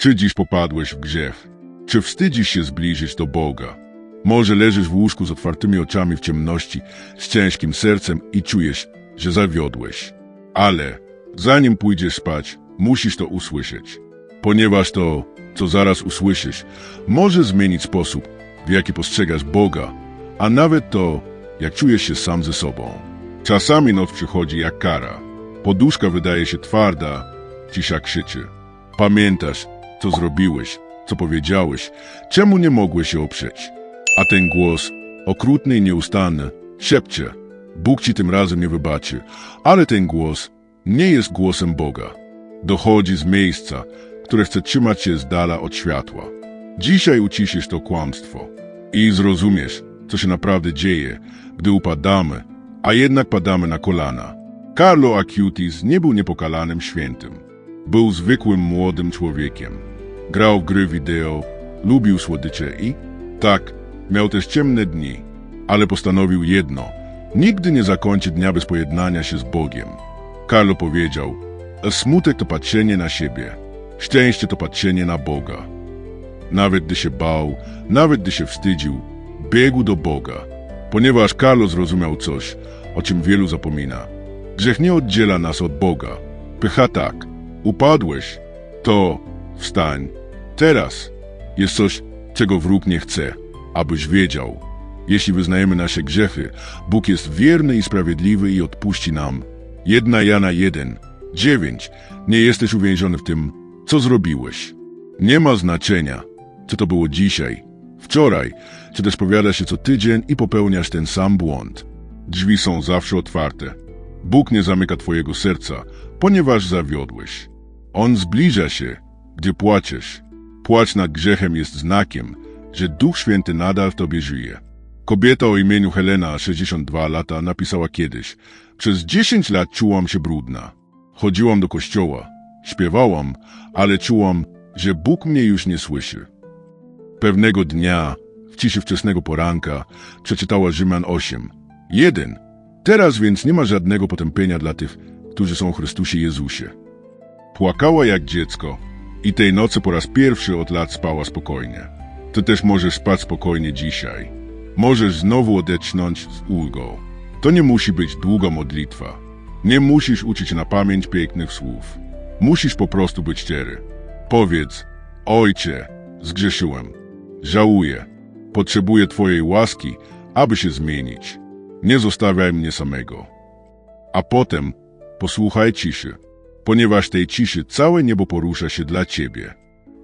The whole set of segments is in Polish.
Czy dziś popadłeś w grzech? Czy wstydzisz się zbliżyć do Boga? Może leżysz w łóżku z otwartymi oczami w ciemności, z ciężkim sercem i czujesz, że zawiodłeś. Ale zanim pójdziesz spać, musisz to usłyszeć. Ponieważ to, co zaraz usłyszysz, może zmienić sposób, w jaki postrzegasz Boga, a nawet to, jak czujesz się sam ze sobą. Czasami noc przychodzi jak kara. Poduszka wydaje się twarda, cisza krzyczy. Pamiętasz, co zrobiłeś, co powiedziałeś, czemu nie mogłeś się oprzeć. A ten głos, okrutny i nieustanny, szepcze. Bóg ci tym razem nie wybaczy, ale ten głos nie jest głosem Boga. Dochodzi z miejsca, które chce trzymać się z dala od światła. Dzisiaj uciszysz to kłamstwo i zrozumiesz, co się naprawdę dzieje, gdy upadamy, a jednak padamy na kolana. Carlo Acutis nie był niepokalanym świętym. Był zwykłym młodym człowiekiem. Grał w gry wideo, lubił słodycze i, tak, miał też ciemne dni, ale postanowił jedno – nigdy nie zakończy dnia bez pojednania się z Bogiem. Carlo powiedział, smutek to patrzenie na siebie, szczęście to patrzenie na Boga. Nawet gdy się bał, nawet gdy się wstydził, biegł do Boga, ponieważ Carlo zrozumiał coś, o czym wielu zapomina. Grzech nie oddziela nas od Boga. Pycha tak. Upadłeś. To wstań. Teraz jest coś, czego wróg nie chce, abyś wiedział. Jeśli wyznajemy nasze grzechy, Bóg jest wierny i sprawiedliwy i odpuści nam. Jedna Jana 1, 9. Nie jesteś uwięziony w tym, co zrobiłeś. Nie ma znaczenia, co to było dzisiaj, wczoraj, czy też powiada się co tydzień i popełniasz ten sam błąd. Drzwi są zawsze otwarte. Bóg nie zamyka twojego serca, ponieważ zawiodłeś. On zbliża się, gdy płaczesz. Płacz nad grzechem jest znakiem, że Duch Święty nadal w tobie żyje. Kobieta o imieniu Helena, 62 lata, napisała kiedyś Przez 10 lat czułam się brudna. Chodziłam do kościoła, śpiewałam, ale czułam, że Bóg mnie już nie słyszy. Pewnego dnia, w ciszy wczesnego poranka, przeczytała Rzymian 8. 1. Teraz więc nie ma żadnego potępienia dla tych, którzy są w Chrystusie Jezusie. Płakała jak dziecko i tej nocy po raz pierwszy od lat spała spokojnie. Ty też możesz spać spokojnie dzisiaj. Możesz znowu odetchnąć z ulgą. To nie musi być długa modlitwa. Nie musisz uczyć na pamięć pięknych słów. Musisz po prostu być szczery. Powiedz, Ojcze, zgrzeszyłem. Żałuję. Potrzebuję Twojej łaski, aby się zmienić. Nie zostawiaj mnie samego. A potem posłuchaj ciszy, ponieważ tej ciszy całe niebo porusza się dla Ciebie.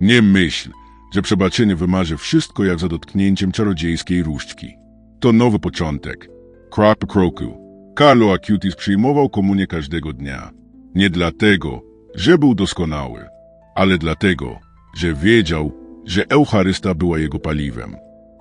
Nie myśl, że przebaczenie wymarzy wszystko jak za dotknięciem czarodziejskiej różdżki. To nowy początek. Krok po kroku. Carlo Acutis przyjmował komunię każdego dnia. Nie dlatego, że był doskonały, ale dlatego, że wiedział, że Eucharysta była jego paliwem.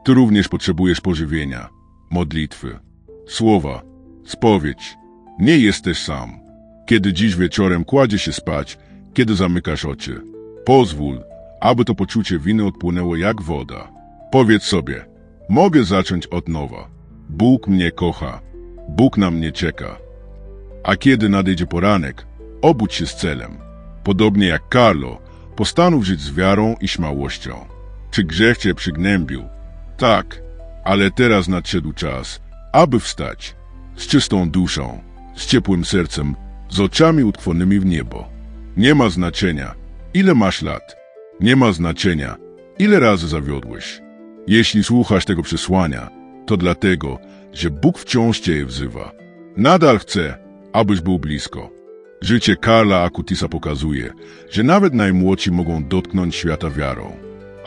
Ty również potrzebujesz pożywienia, modlitwy, słowa, spowiedź. Nie jesteś sam. Kiedy dziś wieczorem kładzie się spać, kiedy zamykasz oczy, pozwól, aby to poczucie winy odpłynęło jak woda. Powiedz sobie, mogę zacząć od nowa. Bóg mnie kocha, Bóg na mnie czeka. A kiedy nadejdzie poranek, obudź się z celem. Podobnie jak Carlo, postanów żyć z wiarą i śmiałością. Czy grzech cię przygnębił? Tak, ale teraz nadszedł czas, aby wstać. Z czystą duszą, z ciepłym sercem, z oczami utkwionymi w niebo. Nie ma znaczenia, ile masz lat. Nie ma znaczenia, ile razy zawiodłeś. Jeśli słuchasz tego przesłania, to dlatego, że Bóg wciąż cię wzywa. Nadal chce, abyś był blisko. Życie Karla Akutisa pokazuje, że nawet najmłodsi mogą dotknąć świata wiarą.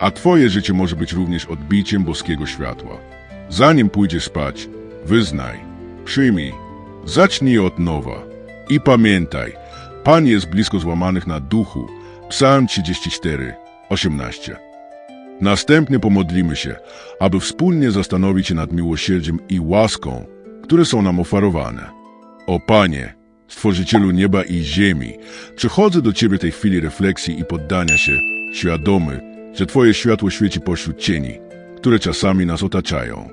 A twoje życie może być również odbiciem boskiego światła. Zanim pójdziesz spać, wyznaj, przyjmij, zacznij od nowa. I pamiętaj, Pan jest blisko złamanych na duchu. Psalm 34, 18. Następnie pomodlimy się, aby wspólnie zastanowić się nad miłosierdziem i łaską, które są nam oferowane. O Panie, Stworzycielu nieba i ziemi, przychodzę do Ciebie tej chwili refleksji i poddania się, świadomy, że Twoje światło świeci pośród cieni, które czasami nas otaczają.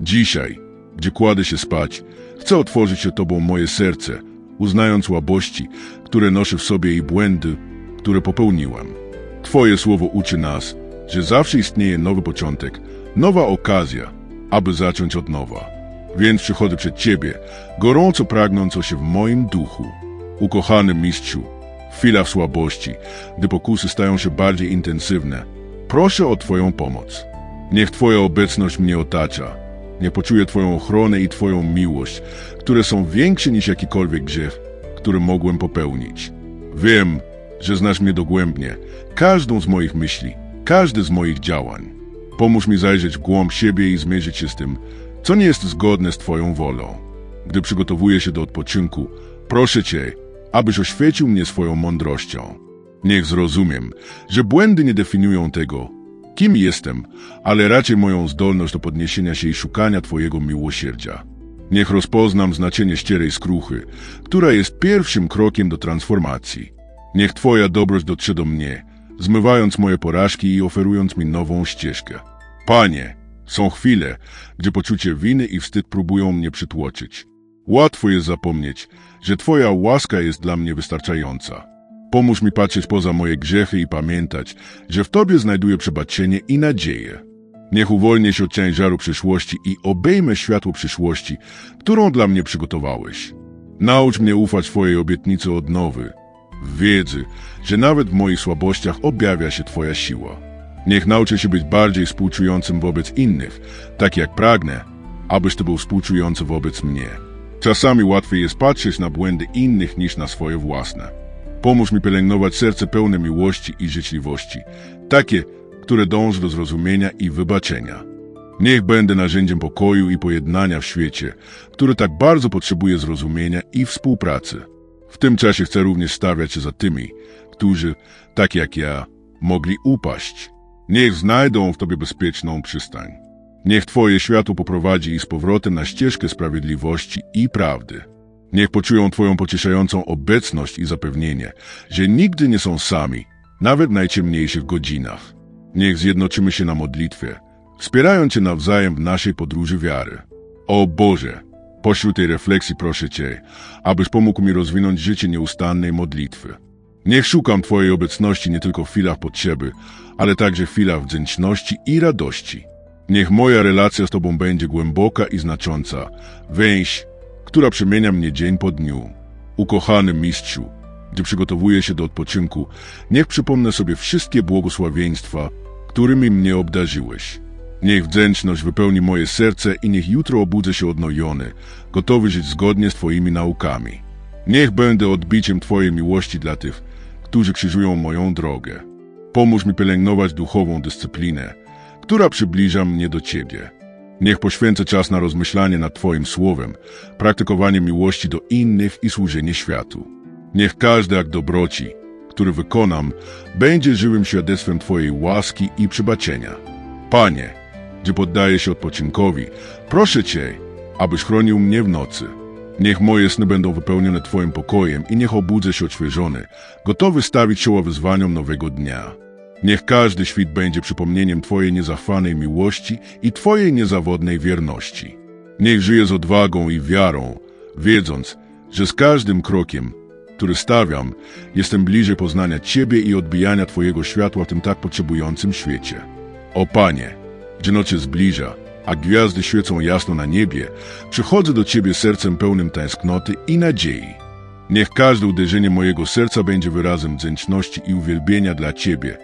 Dzisiaj, gdzie kładę się spać, chcę otworzyć się Tobą moje serce, uznając łabości, które noszę w sobie i błędy, które popełniłem. Twoje słowo uczy nas, że zawsze istnieje nowy początek, nowa okazja, aby zacząć od nowa. Więc przychodzę przed Ciebie, gorąco pragnąc o się w moim duchu. Ukochany mistrzu, w chwilach słabości, gdy pokusy stają się bardziej intensywne, proszę o Twoją pomoc. Niech Twoja obecność mnie otacza. Niech poczuję Twoją ochronę i Twoją miłość, które są większe niż jakikolwiek grzech, który mogłem popełnić. Wiem, że znasz mnie dogłębnie, każdą z moich myśli, każdy z moich działań. Pomóż mi zajrzeć w głąb siebie i zmierzyć się z tym, co nie jest zgodne z Twoją wolą. Gdy przygotowuję się do odpoczynku, proszę Cię, abyś oświecił mnie swoją mądrością. Niech zrozumiem, że błędy nie definiują tego, kim jestem, ale raczej moją zdolność do podniesienia się i szukania Twojego miłosierdzia. Niech rozpoznam znaczenie ścierej skruchy, która jest pierwszym krokiem do transformacji. Niech Twoja dobroć dotrze do mnie, zmywając moje porażki i oferując mi nową ścieżkę. Panie, są chwile, gdzie poczucie winy i wstyd próbują mnie przytłoczyć. Łatwo jest zapomnieć, że Twoja łaska jest dla mnie wystarczająca. Pomóż mi patrzeć poza moje grzechy i pamiętać, że w Tobie znajduję przebaczenie i nadzieję. Niech uwolnię się od ciężaru przyszłości i obejmę światło przyszłości, którą dla mnie przygotowałeś. Naucz mnie ufać Twojej obietnicy odnowy, wiedzy, że nawet w moich słabościach objawia się Twoja siła. Niech nauczę się być bardziej współczującym wobec innych, tak jak pragnę, abyś Ty był współczujący wobec mnie. Czasami łatwiej jest patrzeć na błędy innych niż na swoje własne. Pomóż mi pielęgnować serce pełne miłości i życzliwości, takie, które dąży do zrozumienia i wybaczenia. Niech będę narzędziem pokoju i pojednania w świecie, który tak bardzo potrzebuje zrozumienia i współpracy. W tym czasie chcę również stawiać się za tymi, którzy, tak jak ja, mogli upaść. Niech znajdą w Tobie bezpieczną przystań. Niech Twoje światło poprowadzi ich z powrotem na ścieżkę sprawiedliwości i prawdy. Niech poczują Twoją pocieszającą obecność i zapewnienie, że nigdy nie są sami, nawet w najciemniejszych godzinach. Niech zjednoczymy się na modlitwie, wspierając Cię nawzajem w naszej podróży wiary. O Boże, pośród tej refleksji proszę Cię, abyś pomógł mi rozwinąć życie nieustannej modlitwy. Niech szukam Twojej obecności nie tylko w chwilach potrzeby, ale także w chwilach wdzięczności i radości. Niech moja relacja z Tobą będzie głęboka i znacząca, więź, która przemienia mnie dzień po dniu. Ukochany mistrzu, gdy przygotowuję się do odpoczynku, niech przypomnę sobie wszystkie błogosławieństwa, którymi mnie obdarzyłeś. Niech wdzięczność wypełni moje serce i niech jutro obudzę się odnojony, gotowy żyć zgodnie z Twoimi naukami. Niech będę odbiciem Twojej miłości dla tych, którzy krzyżują moją drogę. Pomóż mi pielęgnować duchową dyscyplinę, która przybliża mnie do Ciebie. Niech poświęcę czas na rozmyślanie nad Twoim słowem, praktykowanie miłości do innych i służenie światu. Niech każdy akt dobroci, który wykonam, będzie żywym świadectwem Twojej łaski i przebaczenia. Panie, gdy poddaję się odpoczynkowi, proszę Cię, abyś chronił mnie w nocy. Niech moje sny będą wypełnione Twoim pokojem i niech obudzę się odświeżony, gotowy stawić czoła wyzwaniom nowego dnia. Niech każdy świt będzie przypomnieniem Twojej niezachwanej miłości i Twojej niezawodnej wierności. Niech żyję z odwagą i wiarą, wiedząc, że z każdym krokiem, który stawiam, jestem bliżej poznania Ciebie i odbijania Twojego światła w tym tak potrzebującym świecie. O Panie, gdzie noc się zbliża, a gwiazdy świecą jasno na niebie, przychodzę do Ciebie sercem pełnym tęsknoty i nadziei. Niech każde uderzenie mojego serca będzie wyrazem wdzięczności i uwielbienia dla Ciebie,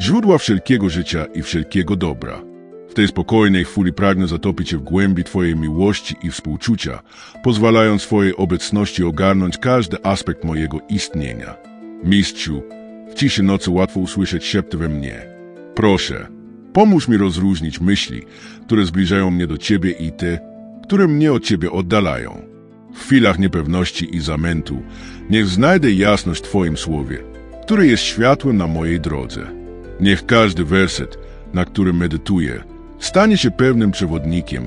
źródła wszelkiego życia i wszelkiego dobra. W tej spokojnej chwili pragnę zatopić się w głębi Twojej miłości i współczucia, pozwalając swojej obecności ogarnąć każdy aspekt mojego istnienia. Mistrzu, w ciszy nocy łatwo usłyszeć szepty we mnie. Proszę, pomóż mi rozróżnić myśli, które zbliżają mnie do Ciebie i te, które mnie od Ciebie oddalają. W chwilach niepewności i zamętu niech znajdę jasność w Twoim słowie, które jest światłem na mojej drodze. Niech każdy werset, na którym medytuję, stanie się pewnym przewodnikiem,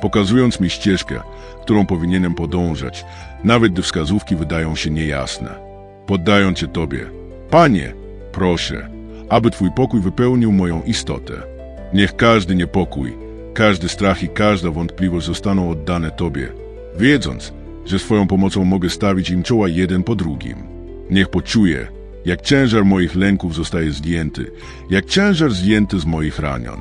pokazując mi ścieżkę, którą powinienem podążać, nawet gdy wskazówki wydają się niejasne. Poddając się Tobie, Panie, proszę, aby Twój pokój wypełnił moją istotę. Niech każdy niepokój, każdy strach i każda wątpliwość zostaną oddane Tobie, wiedząc, że swoją pomocą mogę stawić im czoła jeden po drugim. Niech poczuję, jak ciężar moich lęków zostaje zdjęty, jak ciężar zdjęty z moich ranion.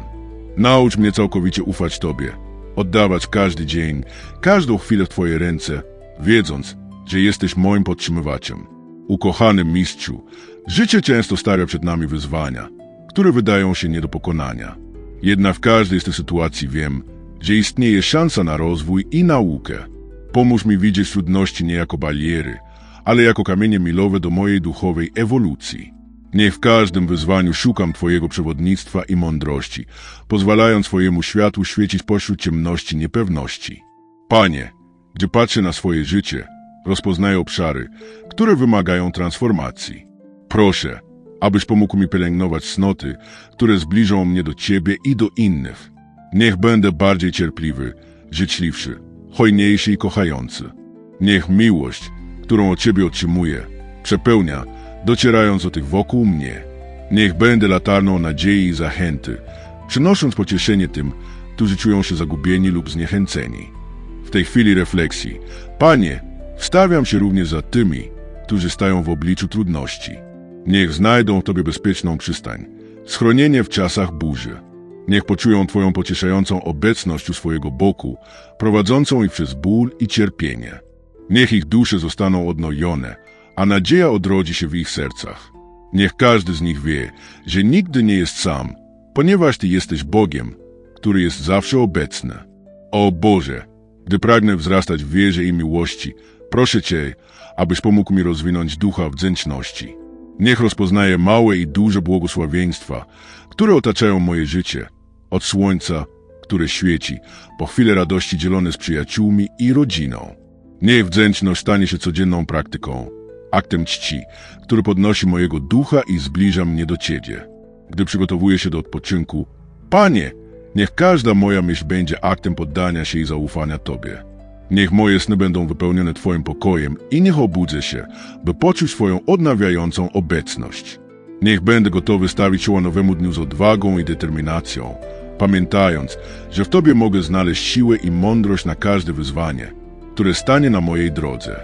Naucz mnie całkowicie ufać Tobie, oddawać każdy dzień, każdą chwilę w Twoje ręce, wiedząc, że jesteś moim podtrzymywaczem. Ukochany mistrzu, życie często stawia przed nami wyzwania, które wydają się nie do pokonania. Jednak w każdej z tych sytuacji wiem, że istnieje szansa na rozwój i naukę. Pomóż mi widzieć trudności nie jako bariery, ale jako kamienie milowe do mojej duchowej ewolucji. Niech w każdym wyzwaniu szukam Twojego przewodnictwa i mądrości, pozwalając Twojemu światłu świecić pośród ciemności niepewności. Panie, gdy patrzę na swoje życie, rozpoznaję obszary, które wymagają transformacji. Proszę, abyś pomógł mi pielęgnować cnoty, które zbliżą mnie do Ciebie i do innych. Niech będę bardziej cierpliwy, życzliwszy, hojniejszy i kochający. Niech miłość, którą od Ciebie otrzymuję, przepełnia, docierając do tych wokół mnie. Niech będę latarną nadziei i zachęty, przynosząc pocieszenie tym, którzy czują się zagubieni lub zniechęceni. W tej chwili refleksji, Panie, wstawiam się również za tymi, którzy stają w obliczu trudności. Niech znajdą w Tobie bezpieczną przystań, schronienie w czasach burzy. Niech poczują Twoją pocieszającą obecność u swojego boku, prowadzącą ich przez ból i cierpienie. Niech ich dusze zostaną odnojone, a nadzieja odrodzi się w ich sercach. Niech każdy z nich wie, że nigdy nie jest sam, ponieważ Ty jesteś Bogiem, który jest zawsze obecny. O Boże, gdy pragnę wzrastać w wierze i miłości, proszę Cię, abyś pomógł mi rozwinąć ducha wdzięczności. Niech rozpoznaję małe i duże błogosławieństwa, które otaczają moje życie, od słońca, które świeci, po chwilę radości dzielone z przyjaciółmi i rodziną. Niech wdzięczność stanie się codzienną praktyką, aktem czci, który podnosi mojego ducha i zbliża mnie do Ciebie. Gdy przygotowuję się do odpoczynku, Panie, niech każda moja myśl będzie aktem poddania się i zaufania Tobie. Niech moje sny będą wypełnione Twoim pokojem i niech obudzę się, by poczuć Twoją odnawiającą obecność. Niech będę gotowy stawić czoła nowemu dniu z odwagą i determinacją, pamiętając, że w Tobie mogę znaleźć siłę i mądrość na każde wyzwanie, które stanie na mojej drodze.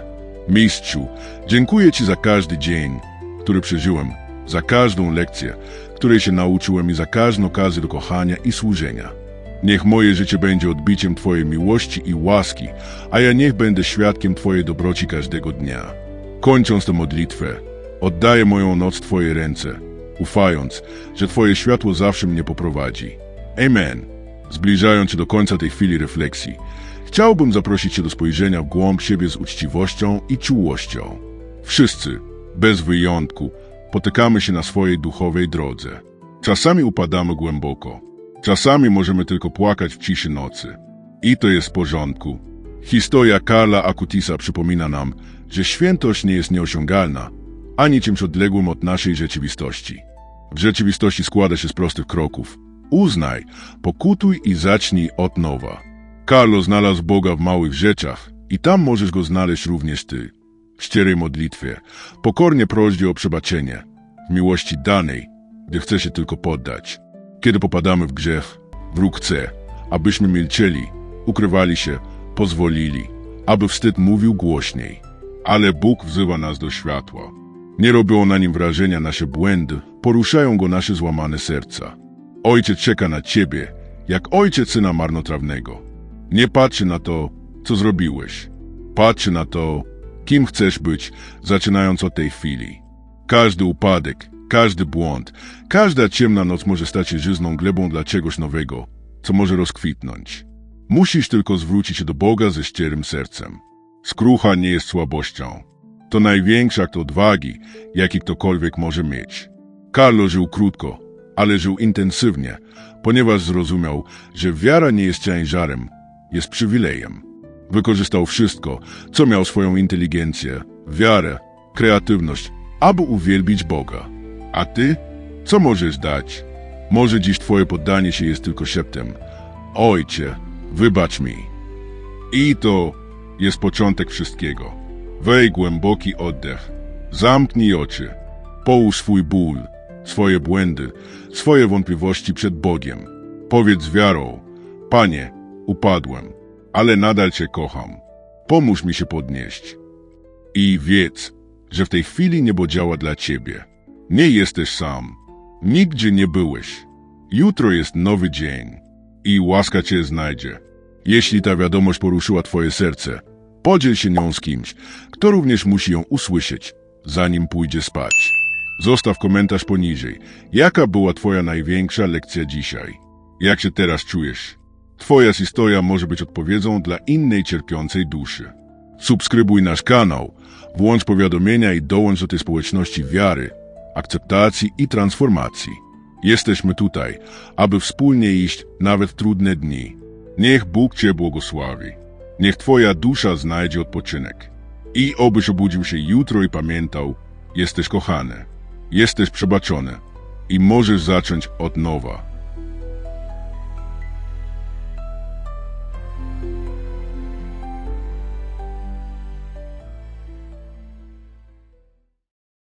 Mistrzu, dziękuję Ci za każdy dzień, który przeżyłem, za każdą lekcję, której się nauczyłem i za każdą okazję do kochania i służenia. Niech moje życie będzie odbiciem Twojej miłości i łaski, a ja niech będę świadkiem Twojej dobroci każdego dnia. Kończąc tę modlitwę, oddaję moją noc Twoje ręce, ufając, że Twoje światło zawsze mnie poprowadzi. Amen. Zbliżając się do końca tej chwili refleksji, chciałbym zaprosić Cię do spojrzenia w głąb siebie z uczciwością i czułością. Wszyscy, bez wyjątku, potykamy się na swojej duchowej drodze. Czasami upadamy głęboko, czasami możemy tylko płakać w ciszy nocy. I to jest w porządku. Historia Karla Akutisa przypomina nam, że świętość nie jest nieosiągalna, ani czymś odległym od naszej rzeczywistości. W rzeczywistości składa się z prostych kroków. Uznaj, pokutuj i zacznij od nowa. Karlo znalazł Boga w małych rzeczach i tam możesz go znaleźć również ty. W szczerej modlitwie, pokornie prośbie o przebaczenie, w miłości danej, gdy chce się tylko poddać. Kiedy popadamy w grzech, wróg chce, abyśmy milczeli, ukrywali się, pozwolili, aby wstyd mówił głośniej. Ale Bóg wzywa nas do światła. Nie robią na nim wrażenia nasze błędy, poruszają go nasze złamane serca. Ojciec czeka na ciebie, jak ojciec syna marnotrawnego. Nie patrzy na to, co zrobiłeś. Patrzy na to, kim chcesz być, zaczynając od tej chwili. Każdy upadek, każdy błąd, każda ciemna noc może stać się żyzną glebą dla czegoś nowego, co może rozkwitnąć. Musisz tylko zwrócić się do Boga ze szczerym sercem. Skrucha nie jest słabością. To największy akt odwagi, jaki ktokolwiek może mieć. Carlo żył krótko, ale żył intensywnie, ponieważ zrozumiał, że wiara nie jest ciężarem, jest przywilejem. Wykorzystał wszystko, co miał swoją inteligencję, wiarę, kreatywność, aby uwielbić Boga. A ty? Co możesz dać? Może dziś twoje poddanie się jest tylko szeptem. Ojcze, wybacz mi. I to jest początek wszystkiego. Wej głęboki oddech. Zamknij oczy. Połóż swój ból, swoje błędy, swoje wątpliwości przed Bogiem. Powiedz z wiarą, Panie, upadłem, ale nadal Cię kocham. Pomóż mi się podnieść. I wiedz, że w tej chwili niebo działa dla Ciebie. Nie jesteś sam. Nigdzie nie byłeś. Jutro jest nowy dzień i łaska cię znajdzie. Jeśli ta wiadomość poruszyła twoje serce, podziel się nią z kimś, kto również musi ją usłyszeć, zanim pójdzie spać. Zostaw komentarz poniżej. Jaka była twoja największa lekcja dzisiaj? Jak się teraz czujesz? Twoja historia może być odpowiedzią dla innej cierpiącej duszy. Subskrybuj nasz kanał, włącz powiadomienia i dołącz do tej społeczności wiary, akceptacji i transformacji. Jesteśmy tutaj, aby wspólnie iść nawet trudne dni. Niech Bóg Cię błogosławi. Niech Twoja dusza znajdzie odpoczynek. I obyś obudził się jutro i pamiętał, jesteś kochany, jesteś przebaczony i możesz zacząć od nowa.